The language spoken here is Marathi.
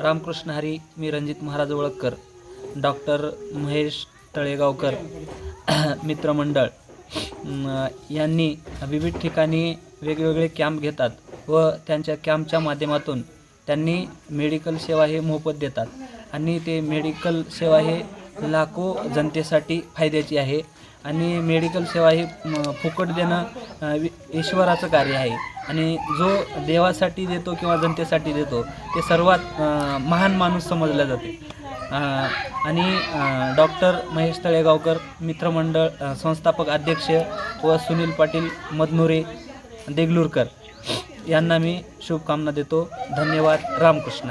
रामकृष्ण हरी मी रणजित महाराज ओळखकर डॉक्टर महेश तळेगावकर मित्रमंडळ यांनी विविध ठिकाणी वेगवेगळे कॅम्प घेतात व त्यांच्या कॅम्पच्या माध्यमातून त्यांनी मेडिकल सेवा हे मोफत देतात. आणि ते मेडिकल सेवा हे लाखो जनतेसाठी फायद्याची आहे. आणि मेडिकल सेवा ही फुकट देणं ईश्वराचं कार्य आहे. आणि जो देवासाठी देतो किंवा जनतेसाठी देतो ते सर्वात महान माणूस समजला जाते. आणि डॉक्टर महेश तळेगावकर मित्रमंडळ संस्थापक अध्यक्ष व सुनील पाटील मदनुरे देगलूरकर यांना मी शुभकामना देतो. धन्यवाद. रामकृष्ण.